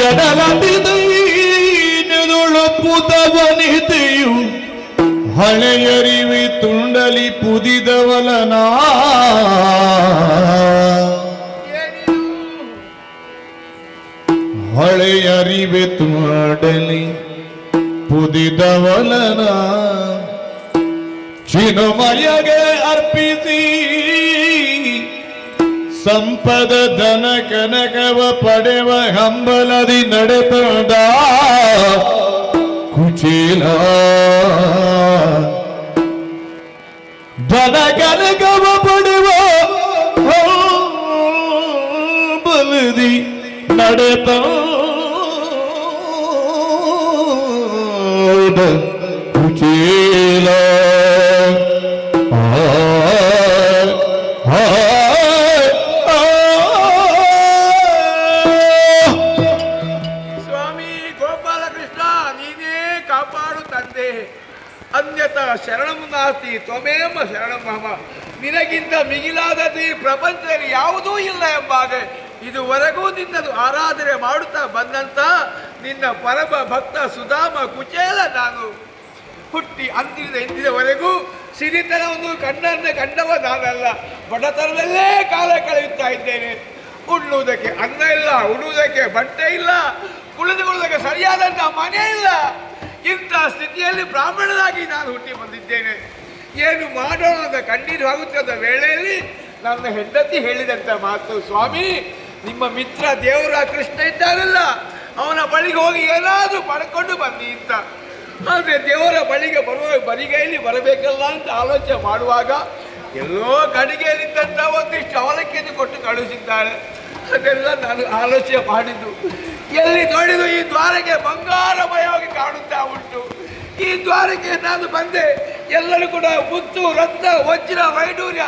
ಎಡಲದಿದೈನುಳುಪುದವನಿದೆಯು ಹಳೆಯರಿವಿ ತುಂಡಲಿ ಪುದಿದವಲನ. ಹಳೆಯರಿವೆ ತುಂಡಲಿ ಪುದಿದವಲನ. ಚಿನುಮಯಗೆ ಅರ್ಪಿಸಿ ಸಂಪದ ಧನ ಕನಕವ ಪಡೆವ ಹಂಬಲದಿ ನಡೆತದ ಕುಚೇಲ. ಧನ ಕನಕವ ಪಡೆವ ಹಂಬಲದಿ ನಡೆತ ಕುಚೇಲ. ತ್ವಮೇವ ಶರಣಂ ಮಹಮ ನಿನಗಿಂತ ಮಿಗಿಲಾದದ್ದು ಈ ಪ್ರಪಂಚದಲ್ಲಿ ಯಾವುದೂ ಇಲ್ಲ ಎಂಬಾಗ ಇದುವರೆಗೂ ನಿನ್ನದು ಆರಾಧನೆ ಮಾಡುತ್ತಾ ಬಂದಂತ ನಿನ್ನ ಪರಮ ಭಕ್ತ ಸುಧಾಮ ಕುಚೇಲ ನಾನು. ಹುಟ್ಟಿ ಅಂದಿನಿಂದ ಇಂದಿನವರೆಗೂ ಒಂದು ಕಣ್ಣನ್ನು ಕಂಡವ ನಾನಲ್ಲ, ಬಡತನದಲ್ಲೇ ಕಾಲ ಕಳೆಯುತ್ತಾ ಇದ್ದೇನೆ. ಉಣ್ಣುವುದಕ್ಕೆ ಅನ್ನ ಇಲ್ಲ, ಉಣ್ಣುವುದಕ್ಕೆ ಬಟ್ಟೆ ಇಲ್ಲ ಕುಳಿದುಕೊಳ್ಳುವುದಕ್ಕೆ ಸರಿಯಾದಂಥ ಮನೆ ಇಲ್ಲ. ಇಂಥ ಸ್ಥಿತಿಯಲ್ಲಿ ಬ್ರಾಹ್ಮಣನಾಗಿ ನಾನು ಹುಟ್ಟಿ ಬಂದಿದ್ದೇನೆ. ಏನು ಮಾಡೋಣ ಅಂತ ಕಣ್ಣೀರು ಆಗುತ್ತಿದ್ದ ವೇಳೆಯಲ್ಲಿ ನನ್ನ ಹೆಂಡತಿ ಹೇಳಿದಂತ ಮಾತು, ಸ್ವಾಮಿ, ನಿಮ್ಮ ಮಿತ್ರ ದೇವರ ಕೃಷ್ಣ ಇದ್ದಾನಲ್ಲ, ಅವನ ಬಳಿಗೆ ಹೋಗಿ ಏನಾದರೂ ಪಡ್ಕೊಂಡು ಬನ್ನಿ ಅಂತ. ಆದರೆ ದೇವರ ಬಳಿಗೆ ಬರುವ ಬರಿಗೈಲಿ ಬರಬೇಕಲ್ಲ ಅಂತ ಆಲೋಚನೆ ಮಾಡುವಾಗ ಎಲ್ಲೋ ಗಡಿಗೆಯಲ್ಲಿದ್ದಂಥ ಒಂದಿಷ್ಟು ಅವಲಕ್ಕಿಯನ್ನು ಕೊಟ್ಟು ಕಳುಹಿಸಿದ್ದಾಳೆ. ಅದೆಲ್ಲ ನಾನು ಆಲೋಚನೆ ಮಾಡಿದ್ದು. ಎಲ್ಲಿ ನೋಡಿದು ಈ ದ್ವಾರಕ್ಕೆ ಬಂಗಾರಮಯವಾಗಿ ಕಾಣುತ್ತಾ ಉಂಟು. ಈ ದ್ವಾರಕ್ಕೆ ನಾನು ಬಂದೆ. ಎಲ್ಲರೂ ಕೂಡ ಮುತ್ತು ರತ್ನ ವಜ್ರ ವೈಡೂರ್ಯ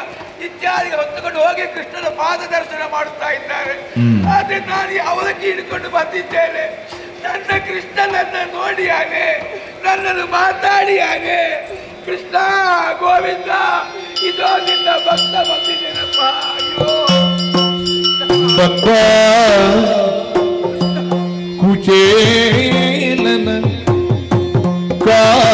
ಇತ್ಯಾದಿ ಹೊತ್ತುಕೊಂಡು ಹೋಗಿ ಕೃಷ್ಣನ ಪಾದ ದರ್ಶನ ಮಾಡುತ್ತಾ ಇದ್ದಾರೆ ಆದ್ರೆ ನಾನು ಅವಲಕ್ಕಿ ಹಿಡ್ಕೊಂಡು ಬಂದಿದ್ದೇನೆ. ನನ್ನ ಕೃಷ್ಣ ನನ್ನ ನೋಡಿಯಾನೆ ನನ್ನನ್ನು ಮಾತಾಡಿಯಾನೆ ಕೃಷ್ಣ ಗೋವಿಂದ ಇದು ನಿನ್ನ ಭಕ್ತ ಬಂದಿದ್ದೇನಪ್ಪ. ಅಯ್ಯೋ. ಭಕ್ತ ಕುಚೇಲನ ಕಾಣುತ್ತ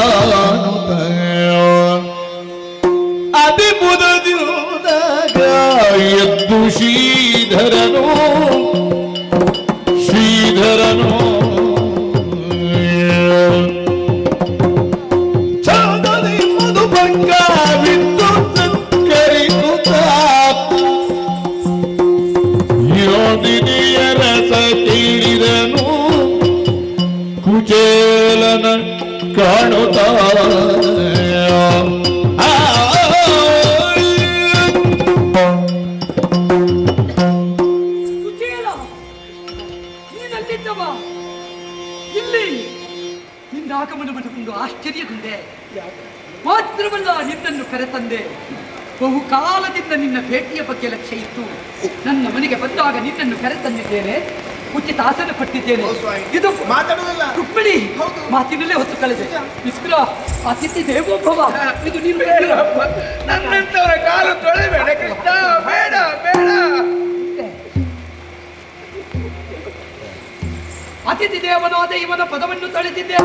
ಆಶ್ಚರ್ಯಗೊಂಡೆ ಮಾತ್ರವಲ್ಲ ನಿನ್ನನ್ನು ಕರೆತಂದೆ. ಬಹುಕಾಲದಿಂದ ನಿನ್ನ ಭೇಟಿಯ ಬಗ್ಗೆ ಲಕ್ಷ್ಯ ಇತ್ತು. ನನ್ನ ಮನೆಗೆ ಬಂದಾಗ ನಿನ್ನನ್ನು ಕರೆತಂದಿದ್ದೇನೆ. ಉಚಿತ ಆಸನ ಪಟ್ಟಿದ್ದೇನೆ ಇದು ಮಾತಾಡೋದಲ್ಲ ರುಕ್ಮಿಣಿ ಮಾತಿನಲ್ಲೇ ಹೊತ್ತು ಕಳೆದೆ. ಮಿಸ್ಕ್ರ ಅತಿಥಿ ದೇವೋಭವ. ಇದು ನೀನು. ನನ್ನಂತವರ ಕಾಲು ತೊಳೆಬೇಡ ಕೃಷ್ಣ ಬೇಡ ಬೇಡ. ಅತಿಥಿ ದೇವನಾದ ಇವನ ಪದವನ್ನು ತಳೆದಿದ್ದೆ.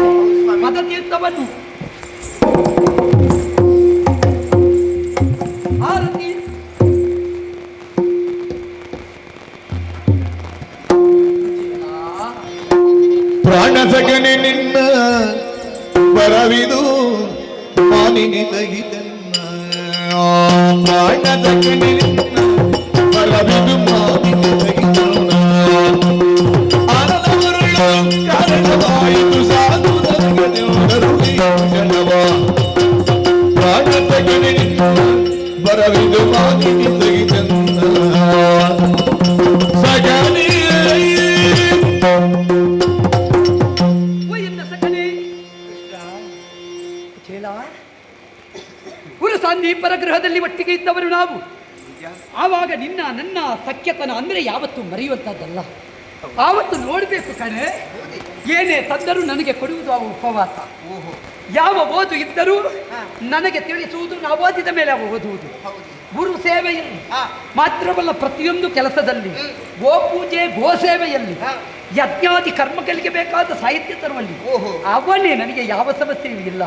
ಪದತೀರ್ಥವನ್ನು ಆರತಿ. ಪ್ರಾಣ ನಿನ್ನ ಬರವಿದು ಮಾನಿನಿದಗಿದನ್ನ ಪ್ರಾಣ ಸಗಣೆ ಬರವಿದು ಮಾನಿನಿದಗಿದನ್ನ ಸಗಣಿ ಓ ಎನ್ನ ಸಕಲೆ ಚೇಲ ಪುರ ಸಾಂದೀಪರ ಗೃಹದಲ್ಲಿ ಒಟ್ಟಿಗೆ ಇದ್ದವರು ನಾವು. ಆವಾಗ ನಿನ್ನ, ನನ್ನ ಸಖ್ಯತನ ಅಂದ್ರೆ ಯಾವತ್ತು ಮರೆಯುವಂಥದ್ದಲ್ಲ ಆವತ್ತು ನೋಡಬೇಕು ಕಣೆ. ಏನೇ ತಂದರೂ ನನಗೆ ಕೊಡುವುದು ಅವು ಉಪವಾಸ. ಯಾವ ಓದು ಇದ್ದರೂ ನನಗೆ ತಿಳಿಸುವುದು ನಾವು ಓದಿದ ಮೇಲೆ ಅವು ಓದುವುದು. ಗುರು ಸೇವೆಯಲ್ಲಿ ಮಾತ್ರವಲ್ಲ ಪ್ರತಿಯೊಂದು ಕೆಲಸದಲ್ಲಿ ಗೋ ಪೂಜೆ ಗೋ ಸೇವೆಯಲ್ಲಿ ಯಜ್ಞಾದಿ ಕರ್ಮಗಳಿಗೆ ಬೇಕಾದ ಸಾಹಿತ್ಯ ತರುವಲ್ಲಿ ಅವನೇ ನನಗೆ ಯಾವ ಸಮಸ್ಯೆಯೂ ಇಲ್ಲ.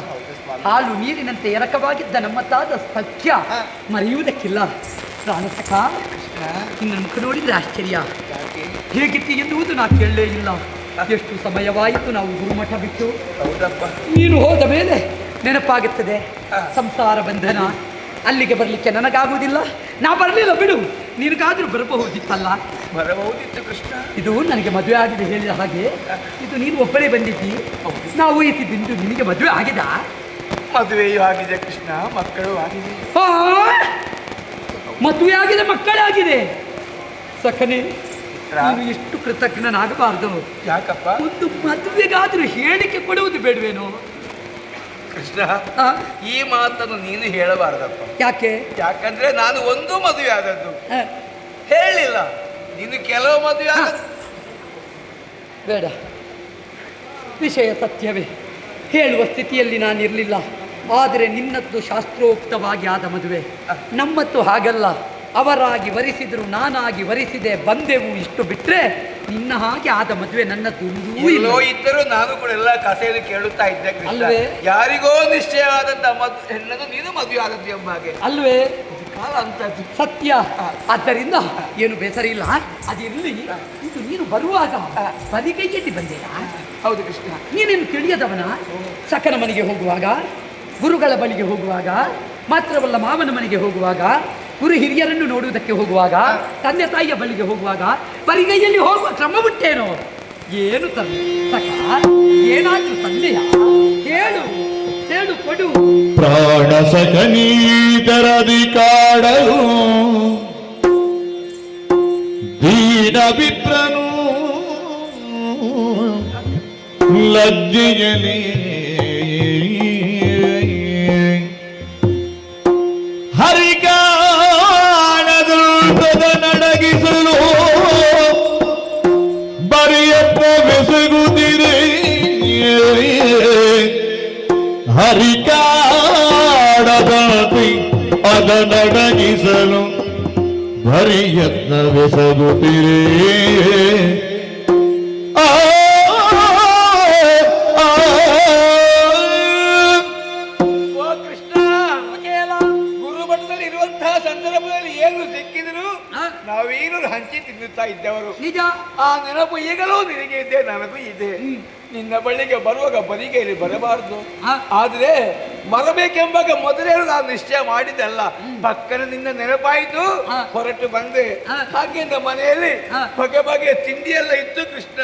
ಹಾಲು ನೀರಿನಂತೆ ಎರಕವಾಗಿದ್ದ ನಮ್ಮತ್ತಾದ ಸತ್ಯ ಮರೆಯುವುದಕ್ಕಿಲ್ಲ. ಪ್ರಾಣಸಖ. ನಿನ್ನ ಮುಖ ನೋಡಿದ್ರೆ ಆಶ್ಚರ್ಯ. ಹೇಗಿತ್ತು ಎನ್ನುವುದು ನಾ ಕೇಳಲೇ ಇಲ್ಲ. ಎಷ್ಟು ಸಮಯವಾಯಿತು ನಾವು ಗುರುಮಠ ಬಿಟ್ಟು? ಹೌದಪ್ಪ. ನೀನು ಹೋದ ಮೇಲೆ ನೆನಪಾಗುತ್ತದೆ. ಸಂಸಾರ ಬಂಧನ ಅಲ್ಲಿಗೆ ಬರಲಿಕ್ಕೆ ನನಗಾಗುವುದಿಲ್ಲ. ನಾ ಬರಲಿಲ್ಲ ಬಿಡು. ನಿನಗಾದ್ರೂ ಬರಬಹುದಿತ್ತಲ್ಲ? ಬರಬಹುದಿತ್ತು ಕೃಷ್ಣ. ಇದು ನನಗೆ ಮದುವೆ ಆಗಿದೆ ಹೇಳಿದ ಹಾಗೆ. ಇದು ನೀನು ಒಬ್ಬರೇ ಬಂದಿದ್ದಿ. ನಾವು ಊಹಿಸಿದ್ದು ನಿನಗೆ ಮದುವೆ ಆಗಿದ? ಮದುವೆಯೂ ಆಗಿದೆ ಕೃಷ್ಣ ಮಕ್ಕಳು ಆಗಿದೆ. ಮದುವೆ ಆಗಿದೆ ಮಕ್ಕಳಾಗಿದೆ ಸಖನೆ ನೀನು ಎಷ್ಟು ಕೃತಜ್ಞನಾಗಬಾರ್ದು ಯಾಕಪ್ಪ? ಒಂದು ಮದುವೆಗಾದ್ರೂ ಹೇಳಿಕೆ ಕೊಡುವುದು ಬೇಡವೇನು? ಕೃಷ್ಣ ಈ ಮಾತನ್ನು ನೀನು ಹೇಳಬಾರ್ದಪ್ಪ. ಯಾಕೆ? ಯಾಕಂದ್ರೆ ನಾನು ಒಂದು ಮದುವೆ ಆದದ್ದು. ಹೇಳಿಲ್ಲ. ನೀನು ಕೆಲವು ಮದುವೆ ಆದ ಬೇಡ. ವಿಷಯ ಸತ್ಯವೇ. ಹೇಳುವ ಸ್ಥಿತಿಯಲ್ಲಿ ನಾನಿರಲಿಲ್ಲ. ಆದರೆ ನಿನ್ನದ್ದು ಶಾಸ್ತ್ರೋಕ್ತವಾಗಿ ಆದ ಮದುವೆ. ನಮ್ಮತ್ತು ಹಾಗಲ್ಲ. ಅವರಾಗಿ ವರಿಸಿದರು ನಾನಾಗಿ ವರಿಸಿದೆ ಬಂದೆವು ಇಷ್ಟು ಬಿಟ್ಟರೆ ನಿನ್ನ ಹಾಗೆ ಆದ ಮದುವೆ ನನ್ನ ಒಂದೂ ಇಲ್ಲೋ. ಇದ್ದರೂ ನಾನು ಕೂಡ ಎಲ್ಲ ಕಥೆಯನ್ನು ಕೇಳುತ್ತಾ ಇದ್ದೆ ಅಲ್ವೇ? ಯಾರಿಗೋ ನಿಶ್ಚಯ ಆದಂತ ಮದ್ ಹೆಣ್ಣನ್ನು ನೀನು ಮದುವೆ ಆದದ್ದು ಎಂಬ ಹಾಗೆ. ಅಲ್ವೇ? ಕಾಲ ಅಂತದ್ದು. ಸತ್ಯ. ಆದ್ದರಿಂದ ಏನು ಬೇಸರ ಇಲ್ಲ? ಅದಿರಲಿ ಇದು ನೀನು ಬರುವಾಗ ಬರಿಗೈಯಲ್ಲಿ ಬಂದೆಯಾ ಹೌದು ಕೃಷ್ಣ. ನೀನೇನು ತಿಳಿಯದವನ? ಸಕನ ಮನೆಗೆ ಹೋಗುವಾಗ ಗುರುಗಳ ಬಳಿಗೆ ಹೋಗುವಾಗ ಮಾತ್ರವಲ್ಲ ಮಾವನ ಮನೆಗೆ ಹೋಗುವಾಗ ಗುರು ಹಿರಿಯರನ್ನು ನೋಡುವುದಕ್ಕೆ ಹೋಗುವಾಗ, ತಂದೆ ತಾಯಿಯ ಬಳಿಗೆ ಹೋಗುವಾಗ ಬರಿಗೈಯಲ್ಲಿ ಹೋಗುವ ಕ್ರಮ ಬಿಟ್ಟೇನೋ ಏನು ತಂದೆ? ಏನಾದ್ರು ತಂದೆ ತಂದೆಯ? ಹೇಳು ಹೇಳು ಕೊಡು. ಪ್ರಾಣ ಸಖನೀತರದಿ ಕಾಡಲು, ದೀನ ಲಜ್ಜೆಯಲಿ ಸಿಕ್ಕಿದ್ರು ಆ? ನಾವೇನು ಹಂಚಿ ತಿನ್ನುತ್ತಾ ಇದ್ದವರು ನಿಜ ಆ ನೆನಪು ಈಗಲೂ ನಿನಗೆ ಇದೆ ನನಗೂ ಇದೆ ನಿನ್ನ ಬಳಿಗೆ ಬರುವಾಗ ಬರಿಗೈಲಿ ಬರಬಾರದು ಆದ್ರೆ ಮರಬೇಕೆಂಬಾಗ ಮೊದಲೇ ನಾನು ನಿಶ್ಚಯ ಮಾಡಿದ್ದಲ್ಲ. ಪಕ್ಕನ ನಿನ್ನ ನೆನಪಾಯಿತು ಹೊರಟು ಬಂದೆ. ಹಾಗೆ ಮನೆಯಲ್ಲಿ ಆ. ಬಗೆ ಬಗೆಯ ತಿಂಡಿ ಎಲ್ಲ ಇತ್ತು ಕೃಷ್ಣ.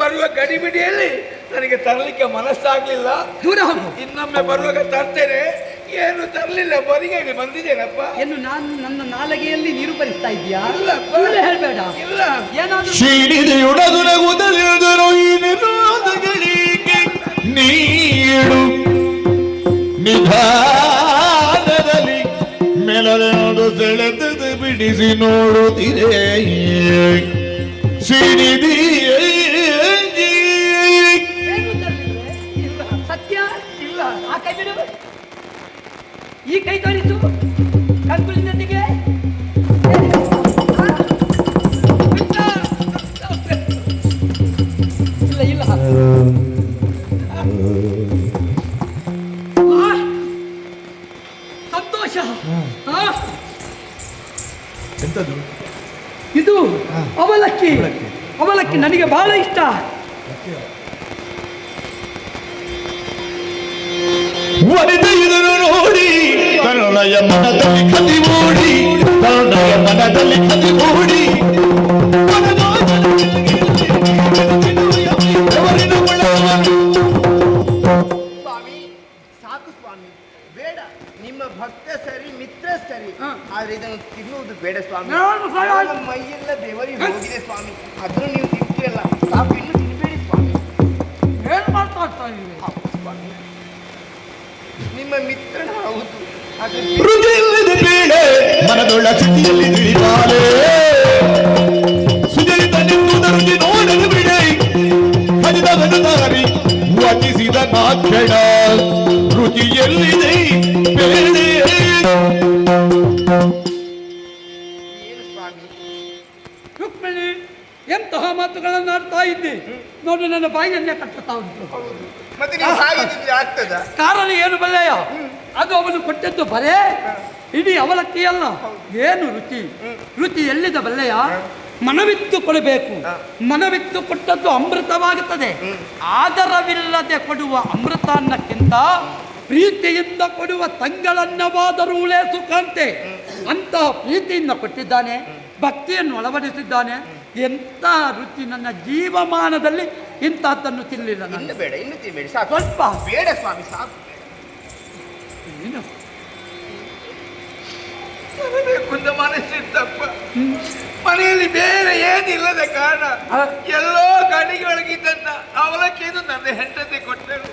ಬರುವ ಗಡಿಬಿಡಿಯಲ್ಲಿ ನನಗೆ ತರಲಿಕ್ಕೆ ಮನಸ್ಸಾಗ್ಲಿಲ್ಲ. ದೂರ ಇನ್ನೊಮ್ಮೆ ಬರುವಾಗ ತರ್ತೇನೆ. ಏನು ತರಲಿಲ್ಲ ಬರಿಗೈಲಿ ಬಂದಿದ್ದೇನಪ್ಪ? ಏನು ನಾನು ನನ್ನ ನಾಲಗೆಯಲ್ಲಿ ನೀರು ಬರಿಸ್ತಾ ಇಲ್ಲ ಹೇಳ್ಬೇಡ. ಇಲ್ಲ. ಏನಾದ್ರು ನೀಡು ನಿಧಾನದಲ್ಲಿ ಮೆಲನೋಡು ಸೆಳೆದು ಬಿಡಿಸಿ ನೋಡುತ್ತಿದೆ. ಸಿಡಿದಿ? ಸತ್ಯ ಇಲ್ಲ. ಆ ಕೈ ಬಿಡು. ಈ ಕೈ ತೋರಿಸು. ಕಂಕುಳಿನೊಂದಿಗೆ ಇಲ್ಲ ಇಲ್ಲ. ಎಂತದು? ಇದು ಅವಲಕ್ಕಿ. ಅವಲಕ್ಕಿ. ನನಗೆ ಬಹಳ ಇಷ್ಟ. ಇದನ್ನು ನೋಡಿ ತರುಣಯ ಮನದಲ್ಲಿ ಕದಿ ಮೂಡಿ ಕರುಣಯ ಮನದಲ್ಲಿ ಕದಿ ಮೂಡಿ. ಭಕ್ತ ಸರಿ ಮಿತ್ರ ಸರಿ. ಹ. ಆದ್ರೆ ಇದನ್ನು ತಿನ್ನುವುದು ಬೇಡ ಸ್ವಾಮಿ. ಮೈಯೆಲ್ಲ ದೇವರಿ ಹೋಗಿದೆ ಸ್ವಾಮಿ. ಅದನ್ನು ನೀವು ತಿಂತೀರಲ್ಲ. ಸಾಕು ಇನ್ನು ತಿನ್ಬೇಡಿ ಸ್ವಾಮಿ. ಏನು ಇದ್ದೀವಿ? ಸ್ವಾಮಿ. ನಿಮ್ಮ ಮಿತ್ರ ಹೌದು. ರುಚಿಯಿಲ್ಲದ ಪೀಡೆ ಮನದೊಳ್ಳ ಸ್ಥಿತಿಯಲ್ಲಿ ತಿಳಿಬಾಲೆ ಸುಜಲಿತ ನಿಂತುದರಲ್ಲಿ ನೋಡಲು ಬಿಡೆ. ಹರಿದ ಗದದಾರಿ ವಚಿಸಿದ ನಾಕ್ಷಣ ರುಚಿ ರುಕ್ಮಿಣಿ ಎಂತಹ ಮಾತುಗಳನ್ನು ಆಡ್ತಾ ಇದ್ದೆ? ನೋಡಿ ನನ್ನ ಬಾಯಿಯನ್ನೇ ಕಟ್ಟುತ್ತಾ ಉಂಟು. ಕಾರಣ ಏನು ಬಲ್ಲೆಯ? ಅದು ಅವನು ಕೊಟ್ಟದ್ದು ಬರೇ ಇಡೀ ಅವಲಕ್ಕಿ ಅಲ್ಲ. ಏನು ರುಚಿ? ರುಚಿ ಎಲ್ಲಿದ ಬಲ್ಲೆಯ? ಮನವಿತ್ತು ಕೊಡಬೇಕು. ಮನವಿತ್ತು ಕೊಟ್ಟದ್ದು ಅಮೃತವಾಗುತ್ತದೆ. ಆದರವಿಲ್ಲದೆ ಕೊಡುವ ಅಮೃತ ಅನ್ನಕ್ಕಿಂತ ಪ್ರೀತಿಯಿಂದ ಕೊಡುವ ತಂಗಳನ್ನವಾದರೂ ಸುಖಂತೆ. ಅಂತಹ ಪ್ರೀತಿಯಿಂದ ಕೊಟ್ಟಿದ್ದಾನೆ ಭಕ್ತಿಯನ್ನು ಅಳವಡಿಸಿದ್ದಾನೆ. ಎಂಥ ರುಚಿ ನನ್ನ ಜೀವಮಾನದಲ್ಲಿ ಇಂಥದ್ದನ್ನು ತಿನ್ನಲಿಲ್ಲ ನಾನು. ಬೇಡ ಇನ್ನು ತಿನ್ಬೇಡಿ ಸಾಕು. ಸ್ವಲ್ಪ. ಬೇಡ ಸ್ವಾಮಿ ಸಾಕು. ಏನು? ಕುಂದ ಮನಸ್ಸಿತ್ತಪ್ಪ ಮನೆಯಲ್ಲಿ ಬೇರೆ ಏನಿಲ್ಲದ ಕಾರಣ. ಎಲ್ಲೋ ಕಡೆಗೆ ಒಳಗಿದ್ದಂತ ಅವಲಕ್ಕಿಯನ್ನು ನನ್ನ ಹೆಂಡತಿ ಕೊಟ್ಟರು.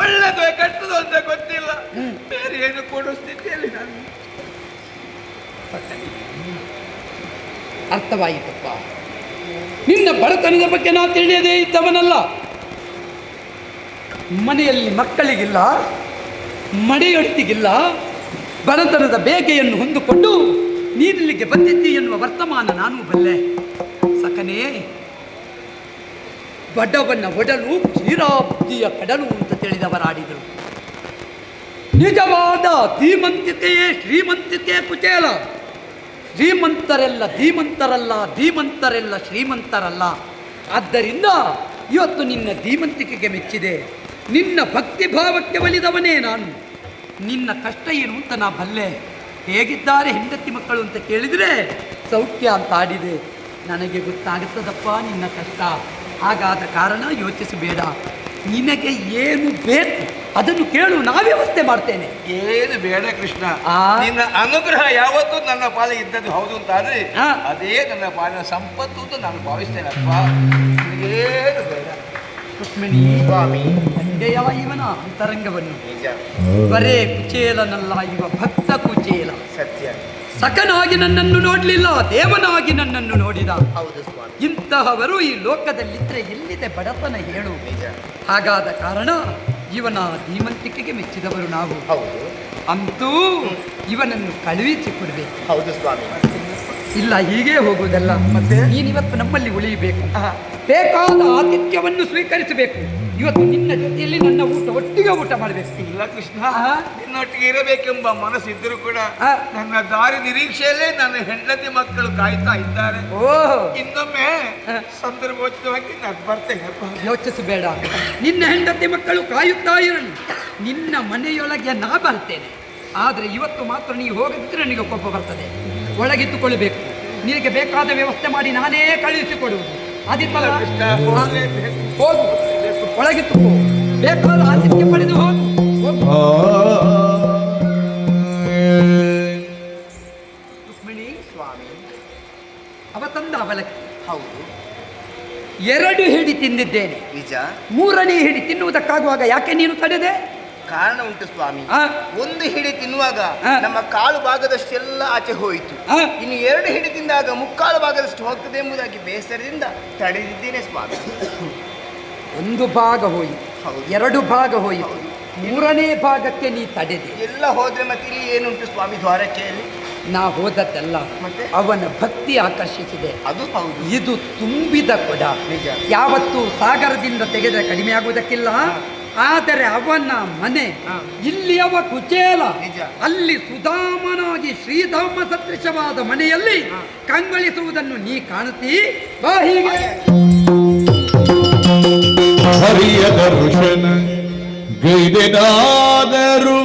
ಒಳ್ಳೆದು ಕೆಟ್ಟದು ಅಂತ ಗೊತ್ತಿಲ್ಲ. ಬೇರೆ ಏನು ಕೊಡೋ ಸ್ಥಿತಿಯಲ್ಲಿ ನಾನು ಅರ್ಥವಾಯಿತಪ್ಪ. ನಿನ್ನ ಬಡತನದ ಬಗ್ಗೆ ನಾ ತಿಳಿಯದೇ ಇದ್ದವನಲ್ಲ. ಮನೆಯಲ್ಲಿ ಮಕ್ಕಳಿಗಿಲ್ಲ ಮಡೆಯೊಡ್ತಿಗಿಲ್ಲ ಬಡತನದ ಬೇಗೆಯನ್ನು ಹೊಂದಿಕೊಂಡು ನೀನಿಲ್ಲಿಗೆ ಬಂದಿದ್ದಿ ಎನ್ನುವ ವರ್ತಮಾನ ನಾನು ಬಲ್ಲೆ. ಸಕನೇ, ಬಡವನ ಒಡಲು ಕ್ಷೀರಾಬ್ದಿಯ ಕಡಲು ಅಂತ ತಿಳಿದವರಾಡಿದರು. ನಿಜವಾದ ಧೀಮಂತಿಕೆಯೇ ಶ್ರೀಮಂತಿಕೆ ಕುಚೇಲ. ಶ್ರೀಮಂತರೆಲ್ಲ ಧೀಮಂತರಲ್ಲ, ಧೀಮಂತರೆಲ್ಲ ಶ್ರೀಮಂತರಲ್ಲ. ಆದ್ದರಿಂದ ಇವತ್ತು ನಿನ್ನ ಧೀಮಂತಿಕೆಗೆ ಮೆಚ್ಚಿದೆ. ನಿನ್ನ ಭಕ್ತಿ ಭಾವಕ್ಕೆ ಒಲಿದವನೇ ನಾನು. ನಿನ್ನ ಕಷ್ಟ ಏನು ಅಂತ ನಾ ಬಲ್ಲೆ. ಹೇಗಿದ್ದಾರೆ ಹೆಂಡತಿ ಮಕ್ಕಳು ಅಂತ ಕೇಳಿದರೆ ಸೌಖ್ಯ ಅಂತ ಆಡಿದೆ. ನನಗೆ ಗೊತ್ತಾಗುತ್ತದಪ್ಪ ನಿನ್ನ ಕಷ್ಟ. ಹಾಗಾದ ಕಾರಣ ಯೋಚಿಸಬೇಡ. ನಿನಗೆ ಏನು ಬೇಕು ಅದನ್ನು ಕೇಳು ನಾ ವ್ಯವಸ್ಥೆ ಮಾಡ್ತೇನೆ. ಏನು ಬೇಡ ಕೃಷ್ಣ. ನಿನ್ನ ಅನುಗ್ರಹ ಯಾವತ್ತೂ ನನ್ನ ಪಾಲಿಗೆ ಇದ್ದದ್ದು ಹೌದು ಅಂತ ಆದ್ರೆ ಅದೇ ನನ್ನ ಪಾಲಿನ ಸಂಪತ್ತು ಅಂತ ನಾನು ಭಾವಿಸ್ತೇನಪ್ಪ. ಏನು ಬೇಡ. ರುಕ್ಮಿಣಿ ಸ್ವಾಮಿ. ಅಂಗೆಯವ ಇವನ ಅಂತರಂಗವನ್ನು. ಬರೇ ಕುಚೇಲನಲ್ಲ ಇವ ಭಕ್ತ ಕುಚೇಲ. ಸತ್ಯ. ಸಕನಾಗಿ ನನ್ನನ್ನು ನೋಡಲಿಲ್ಲ ದೇವನಾಗಿ ನನ್ನನ್ನು ನೋಡಿದ. ಹೌದು ಸ್ವಾಮಿ. ಇಂತಹವರು ಈ ಲೋಕದಲ್ಲಿದ್ದರೆ ಎಲ್ಲಿದೆ ಬಡತನ ಹೇಳು. ಹಾಗಾದ ಕಾರಣ ಇವನ ಧೀಮಂತಿಕೆಗೆ ಮೆಚ್ಚಿದವರು ನಾವು. ಹೌದು. ಅಂತೂ ಇವನನ್ನು ಕಳುಹಿಸಿ ಕೊಡಬೇಕು. ಹೌದು ಸ್ವಾಮಿ. ಇಲ್ಲ ಹೀಗೆ ಹೋಗುವುದಲ್ಲ. ಮತ್ತೆ? ನೀನಿವತ್ತು ನಮ್ಮಲ್ಲಿ ಉಳಿಯಬೇಕು. ಬೇಕಾದ ಆತಿಥ್ಯವನ್ನು ಸ್ವೀಕರಿಸಬೇಕು. ಇವತ್ತು ನಿನ್ನ ನನ್ನ ಊಟ ಒಟ್ಟಿಗೆ ಊಟ ಮಾಡಬೇಕು. ಇಲ್ಲ ಕೃಷ್ಣ. ನಿನ್ನೊಟ್ಟಿಗೆ ಇರಬೇಕೆಂಬ ಮನಸ್ಸಿದ್ದರೂ ಕೂಡ ನನ್ನ ದಾರಿ ನಿರೀಕ್ಷೆಯಲ್ಲೇ ನನ್ನ ಹೆಂಡತಿ ಮಕ್ಕಳು ಕಾಯ್ತಾ ಇದ್ದಾರೆ. ಓಹ್. ಇನ್ನೊಮ್ಮೆ. ಸಂದರ್ಭೋಚಿತವಾಗಿ ನಾನು ಬರ್ತೇನೆ ಯೋಚಿಸಬೇಡ. ನಿನ್ನ ಹೆಂಡತಿ ಮಕ್ಕಳು ಕಾಯುತ್ತಾ ಇರಲಿ. ನಿನ್ನ ಮನೆಯೊಳಗೆ ನಾ ಬರ್ತೇನೆ. ಆದರೆ ಇವತ್ತು ಮಾತ್ರ ನೀವು ಹೋಗಿದ್ರೆ ನನಗೆ ಕೋಪ ಬರ್ತದೆ. ಒಳಗಿತ್ತುಕೊಳ್ಳಬೇಕು ನಿನಗೆ ಬೇಕಾದ ವ್ಯವಸ್ಥೆ ಮಾಡಿ ನಾನೇ ಕಳುಹಿಸಿಕೊಡುವುದು. ಅದಿತ್ತಲ್ಲ ಹೋಗು ಒಳಗಿತ್ತು ಹೋಗು. ಬೇಕಾದ ಆತಿಥ್ಯ ಪಡೆದು ಹೋಗು. ಹೋಗು. ರುಕ್ಮಿಣಿ ಸ್ವಾಮಿ ಅವ ತಂದ ಅವಲಕ್ಕಿ. ಹೌದು. ಎರಡು ಹಿಡಿ ತಿಂದಿದ್ದೇನೆ. ನಿಜ? ಮೂರನೇ ಹಿಡಿ ತಿನ್ನುವುದಕ್ಕಾಗುವಾಗ ಯಾಕೆ ನೀನು ತಡೆದೆ? ಕಾರಣ ಉಂಟು ಸ್ವಾಮಿ. ಆ, ಒಂದು ಹಿಡಿ ತಿನ್ನುವಾಗ ಆ. ನಮ್ಮ ಕಾಲು ಭಾಗದಷ್ಟೆಲ್ಲ ಆಚೆ ಹೋಯಿತು. ಆ. ಇನ್ನು ಎರಡು ಹಿಡಿ ತಿಂದಾಗ ಮುಕ್ಕಾಲು ಭಾಗದಷ್ಟು ಹೋಗ್ತದೆ ಎಂಬುದಾಗಿ ಬೇಸರದಿಂದ ತಡೆದಿದ್ದೇನೆ ಸ್ವಾಮಿ. ಒಂದು ಭಾಗ ಹೋಯಿತು. ಎರಡು ಭಾಗ ಹೋಯಿತು. ಮೂರನೇ ಭಾಗಕ್ಕೆ ನೀ ತಡೆದೆ. ಎಲ್ಲ ಹೋದ್ರೆ ಮತ್ತೆ ಇಲ್ಲಿ ಏನುಂಟು ಸ್ವಾಮಿ ದ್ವಾರಕೆಯಲ್ಲಿ? ನಾ ಹೋದದ್ದೆಲ್ಲ. ಮತ್ತೆ? ಅವನ ಭಕ್ತಿ ಆಕರ್ಷಿಸಿದೆ. ಅದು ಹೌದು. ಇದು ತುಂಬಿದ ಕೊಡ. ನಿಜ. ಯಾವತ್ತು ಸಾಗರದಿಂದ ತೆಗೆದರೆ ಕಡಿಮೆ ಆಗುವುದಕ್ಕಿಲ್ಲ. ಆದರೆ ಅವನ ಮನೆ ಹಾ. ಇಲ್ಲಿ ಅವ ಕುಚೇಲ. ನಿಜ. ಅಲ್ಲಿ ಸುಧಾಮನಾಗಿ ಶ್ರೀಧಾಮ ಸದೃಶವಾದ ಮನೆಯಲ್ಲಿ ಕಂಗಳಿಸುವುದನ್ನು ಕಂಗೊಳಿಸುವುದನ್ನು ನೀ ಕಾಣುತ್ತೀ? ಬಾ ಹೀಗೆ. ಹರಿಯ ದರ್ಶನ ಗೈದೆನಾದರೂ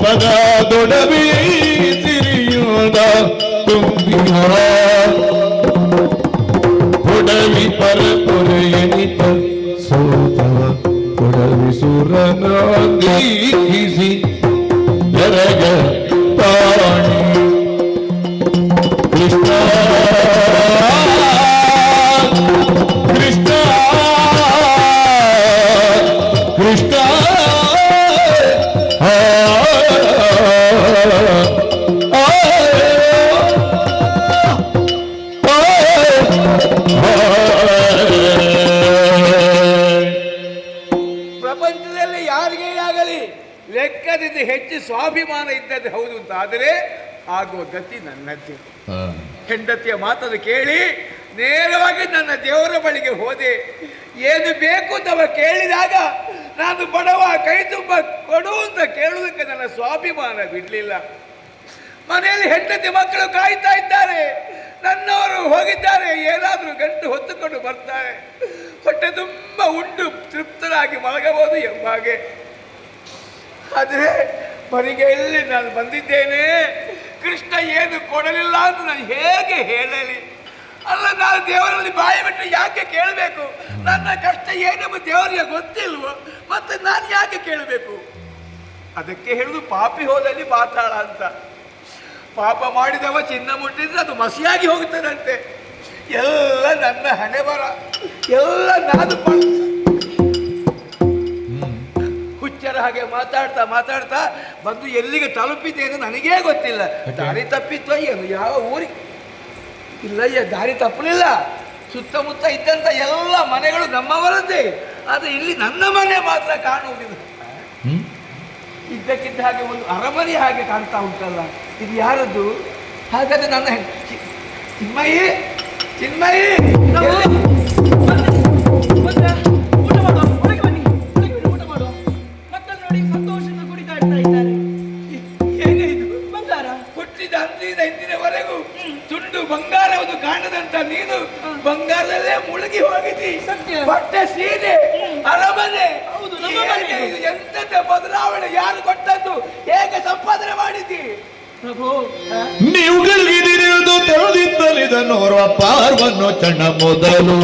فنادوا نبي سرينا تنبيرا ಆಗುವ ಗತಿ ನನ್ನದ್ದೇ ಹೆಂಡತಿಯ ಮಾತನ್ನು ಕೇಳಿ ನೇರವಾಗಿ ನನ್ನ ದೇವರ ಬಳಿಗೆ ಹೋದೆ. ಏನು ಬೇಕು ಅಂತ ಕೇಳಿದಾಗ ನಾನು ಬಡವ ಕೈ ತುಂಬ ಕೊಡು ಅಂತ ಕೇಳುವುದಕ್ಕೆ ನನ್ನ ಸ್ವಾಭಿಮಾನ ಬಿಡಲಿಲ್ಲ. ಮನೆಯಲ್ಲಿ ಹೆಂಡತಿ ಮಕ್ಕಳು ಕಾಯ್ತಾ ಇದ್ದಾರೆ. ನನ್ನವರು ಹೋಗಿದ್ದಾರೆ. ಏನಾದರೂ ಗಂಟು ಹೊತ್ತುಕೊಂಡು ಬರ್ತಾರೆ. ಹೊಟ್ಟೆ ತುಂಬ ಉಂಡು ತೃಪ್ತರಾಗಿ ಮಲಗಬಹುದು ಎಂಬ ಹಾಗೆ. ಆದರೆ ಮರಿಗೆಯಲ್ಲಿ ನಾನು ಬಂದಿದ್ದೇನೆ? ಕೃಷ್ಣ ಏನು ಕೊಡಲಿಲ್ಲ ಅಂತ ನಾನು ಹೇಗೆ ಹೇಳಲಿ? ಅಲ್ಲ, ನಾನು ದೇವರಲ್ಲಿ ಬಾಯಿ ಬಿಟ್ಟು ಯಾಕೆ ಕೇಳಬೇಕು? ನನ್ನ ಕಷ್ಟ ಏನೆಂಬ ದೇವರಿಗೆ ಗೊತ್ತಿಲ್ವೋ? ಮತ್ತೆ ನಾನು ಯಾಕೆ ಕೇಳಬೇಕು? ಅದಕ್ಕೆ ಹೇಳುದು ಪಾಪಿ ಹೋದಲ್ಲಿ ಪಾತಾಳ ಅಂತ. ಪಾಪ ಮಾಡಿದವ ಚಿನ್ನ ಮುಟ್ಟಿದ್ರೆ ಅದು ಮಸಿಯಾಗಿ ಹೋಗುತ್ತದಂತೆ. ಎಲ್ಲ ನನ್ನ ಹಣೆ ಬರ ಎಲ್ಲ ನಾನು ಹಾಗೆ ಮಾತಾಡ್ತಾ ಮಾತಾಡ್ತಾ ಬಂದು ಎಲ್ಲಿಗೆ ತಲುಪಿದೆ ಅಂತ ನನಗೇ ಗೊತ್ತಿಲ್ಲ. ದಾರಿ ತಪ್ಪಿತ್ತು ಏನು? ಯಾವ ಊರಿಗೆ ಇಲ್ಲಯ್ಯ ದಾರಿ ತಪ್ಪಲಿಲ್ಲ. ಸುತ್ತಮುತ್ತ ಇದ್ದಂಥ ಎಲ್ಲ ಮನೆಗಳು ನಮ್ಮವರದ್ದೇ. ಆದರೆ ಇಲ್ಲಿ ನನ್ನ ಮನೆ ಮಾತ್ರ ಕಾಣುವುದಿಲ್ಲ. ಹ್ಮ್? ಇದ್ದಕ್ಕಿದ್ದ ಹಾಗೆ ಒಂದು ಅರಮನೆ ಹಾಗೆ ಕಾಣ್ತಾ ಉಂಟಲ್ಲ. ಇದು ಯಾರದ್ದು? ಹಾಗಾದ್ರೆ ನನ್ನ ಚಿನ್ಮಯಿ ಚಿನ್ಮಯಿ ಅಂದಿನ ಹಿಂದಿನವರೆಗೂ ತುಂಡು ಬಂಗಾರವನ್ನು ಕಾಣದಂತ ನೀನು ಬಂಗಾರದಲ್ಲೇ ಮುಳುಗಿ ಹೋಗಿದ್ದಿ. ಸತ್ಯ. ಬಟ್ಟೆ ಸೀರೆ ಅರಮನೆ. ಎಂತ. ಇದು? ಬದಲಾವಣೆ ಯಾರು ಕೊಟ್ಟದ್ದು? ಹೇಗೆ ಸಂಪಾದನೆ ಮಾಡಿದ್ದಿ? ಪ್ರಭು ತೆರೆದಿದ್ದಲಿದ ತೆರೆದಿದ್ದಲಿದನೋರ್ವ ಪಾರ್ವನ್ನು ಚಣ್ಣ ಮೊದಲು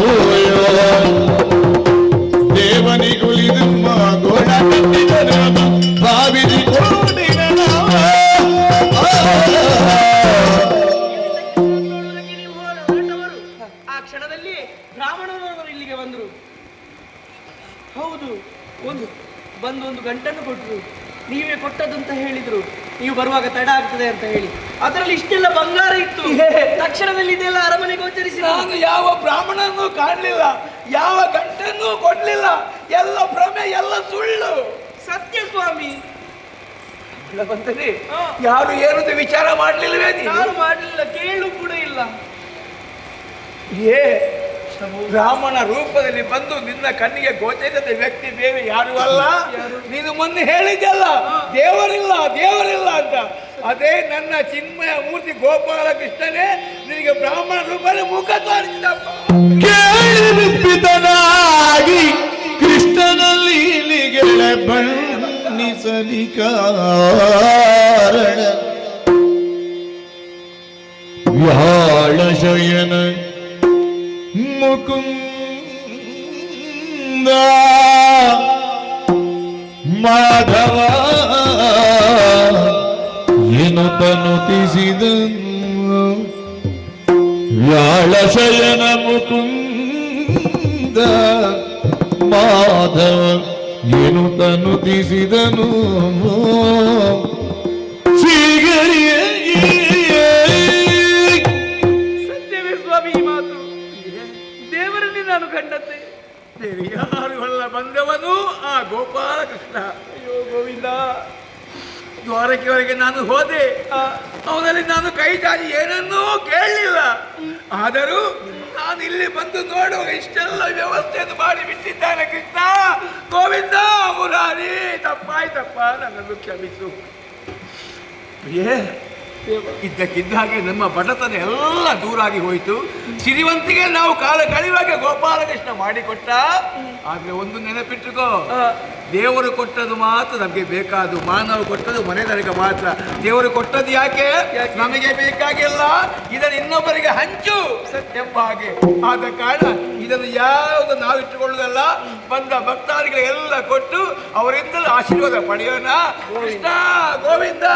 ದೇವನಿಗುಲಿದಮ್ಮ ಗೋಣ ಕಟ್ಟಿದನು. ಬಾವಿರಿ ಬ್ರಾಹ್ಮಣರವರು ಇಲ್ಲಿಗೆ ಬಂದರು. ಹೌದು ಒಂದು ಬಂದು ಒಂದು ಗಂಟನ್ನು ಕೊಟ್ಟರು ನೀವೇ ಕೊಟ್ಟದ್ದು ಅಂತ ಹೇಳಿದ್ರು. ನೀವು ಬರುವಾಗ ತಡ ಆಗ್ತದೆ ಅಂತ ಹೇಳಿ. ಅದರಲ್ಲಿ ಇಷ್ಟೆಲ್ಲ ಬಂಗಾರ ಇತ್ತು. ತಕ್ಷಣದಲ್ಲಿ ಇದೆಲ್ಲ ಅರಮನೆ ಗೋಚರಿಸಿ ನಾನು ಯಾವ ಬ್ರಾಹ್ಮಣನೂ ಕಾಣಲಿಲ್ಲ. ಯಾವ ಗಂಟನ್ನೂ ಕೊಡ್ಲಿಲ್ಲ. ಎಲ್ಲ ಭ್ರಮೆ ಎಲ್ಲ ಸುಳ್ಳು. ಸತ್ಯ ಸ್ವಾಮಿ. ಯಾರು ಏನು ವಿಚಾರ ಮಾಡ್ಲಿಲ್ವೇ ಯಾರು ನಾನು ಮಾಡಲಿಲ್ಲ ಕೇಳು ಕೂಡ ಇಲ್ಲ. ಏ ಬ್ರಾಹ್ಮಣ ರೂಪದಲ್ಲಿ ಬಂದು ನಿನ್ನ ಕಣ್ಣಿಗೆ ಗೋಚರಿಸಿದ ವ್ಯಕ್ತಿ ಬೇರೆ ಯಾರು ಅಲ್ಲ. ನೀನು ಮೊನ್ನೆ ಹೇಳಿದ್ದಲ್ಲ ದೇವರಿಲ್ಲ ದೇವರಿಲ್ಲ ಅಂತ. ಅದೇ ನನ್ನ ಚಿನ್ಮಯ ಮೂರ್ತಿ ಗೋಪಾಲ ಕೃಷ್ಣನೇ ನಿನಗೆ ಬ್ರಾಹ್ಮಣ ರೂಪದಲ್ಲಿ ಮುಖ ತೋರಿಸಿದನಾಗಿ ಕೃಷ್ಣನಲ್ಲಿ ಬಣ್ಣಿಸಲಿ ಕಾರಣ ವ್ಯಾಳ ಶಯನ ಮುಕುಂದ ಮಾಧವ ಏನು ತನುತಿಸಿದನು ವ್ಯಾಳ ಶಯನ ಮುಕುಂದ ಮಾಧವ ಏನು ತನುತಿಸಿದನು ಸತ್ಯವೇ ಕಂಡದ್ದೆ ಬೇರೆ ಬಂದವನು ಆ ಗೋಪಾಲಕೃಷ್ಣ. ಅಯ್ಯೋ ಗೋವಿಂದ. ದ್ವಾರಕೆವರೆಗೆ ನಾನು ಹೋದೆ. ಅವನಲ್ಲಿ ನಾನು ಕೈ ಚಾಚಿ ಏನನ್ನೂ ಕೇಳಲಿಲ್ಲ. ಆದರೂ ನಾನು ಇಲ್ಲಿ ಬಂದು ನೋಡುವ ಇಷ್ಟೆಲ್ಲ ವ್ಯವಸ್ಥೆಯನ್ನು ಮಾಡಿ ಬಿಟ್ಟಿದ್ದಾನೆ ಕೃಷ್ಣ. ಗೋವಿಂದ, ಮುರಾರಿ, ತಪ್ಪಾಯ್ತಪ್ಪ, ನನ್ನನ್ನು ಕ್ಷಮಿಸು. ಏ ಇದ್ದಕ್ಕಿದ್ದ ಹಾಗೆ ನಮ್ಮ ಬಡತನ ಎಲ್ಲ ದೂರಾಗಿ ಹೋಯಿತು. ಸಿರಿವಂತಿಗೆ ನಾವು ಕಾಲ ಕಳೆಯುವಾಗ ಗೋಪಾಲಕೃಷ್ಣ ಮಾಡಿಕೊಟ್ಟ. ಆದ್ರೆ ಒಂದು ನೆನಪಿಟ್ಟುಕೋ ದೇವರು ಕೊಟ್ಟದ್ದು ಮಾತ್ರ ನಮಗೆ ಬೇಕಾದು ಮಾನವ ಕೊಟ್ಟದ್ದು ಮನೆದರಿಗೆ ಮಾತ್ರ. ದೇವರು ಕೊಟ್ಟದ್ದು ಯಾಕೆ? ನಮಗೆ ಬೇಕಾಗಿಲ್ಲ ಇದನ್ನು ಇನ್ನೊಬ್ಬರಿಗೆ ಹಂಚು ಎಂಬ ಹಾಗೆ. ಆದ ಕಾರಣ ಇದನ್ನು ಯಾವುದು ನಾವು ಇಟ್ಟುಕೊಳ್ಳುವುದಲ್ಲ. ಬಂದ ಭಕ್ತಾದಿಗಳಿಗೆಲ್ಲ ಕೊಟ್ಟು ಅವರಿಂದಲೂ ಆಶೀರ್ವಾದ ಪಡೆಯೋಣ. ಕೃಷ್ಣ ಗೋವಿಂದ